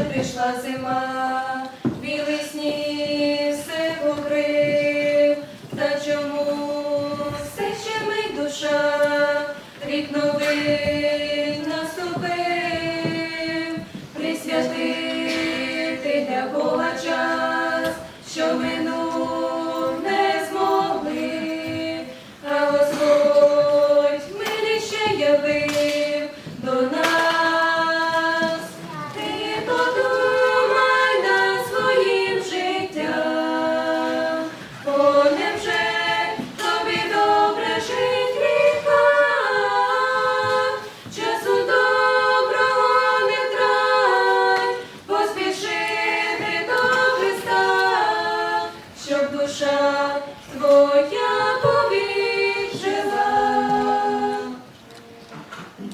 прийшла зима, білий сніг все покрив, та чому все ще ми душа, рік новий наступив, присвятити для Бога час, що минув не змогли, а Господь миліше явив до нас.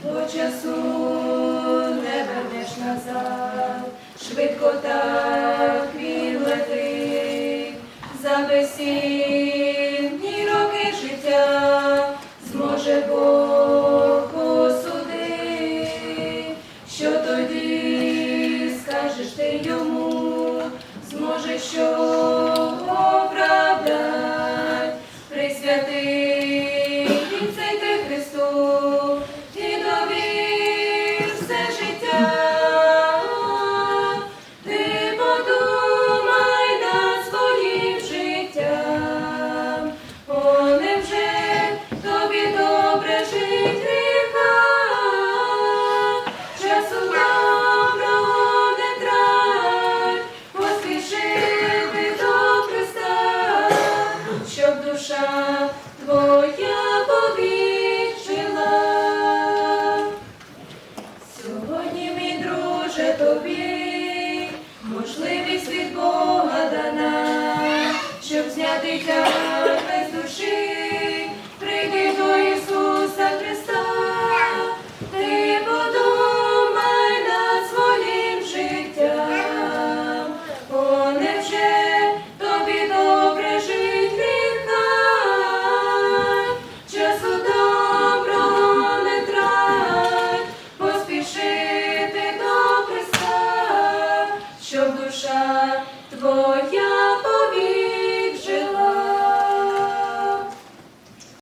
До часу не вернеш назад, швидко так він летить, за безцінні роки життя зможе Бог осудить. Що тоді скажеш ти йому, зможе що оправдать, присвятий життя без душі, прийди до Ісуса Христа, ти подумай над своїм життям, О, тобі добре жить гріха, часу доброго не трать, поспіши.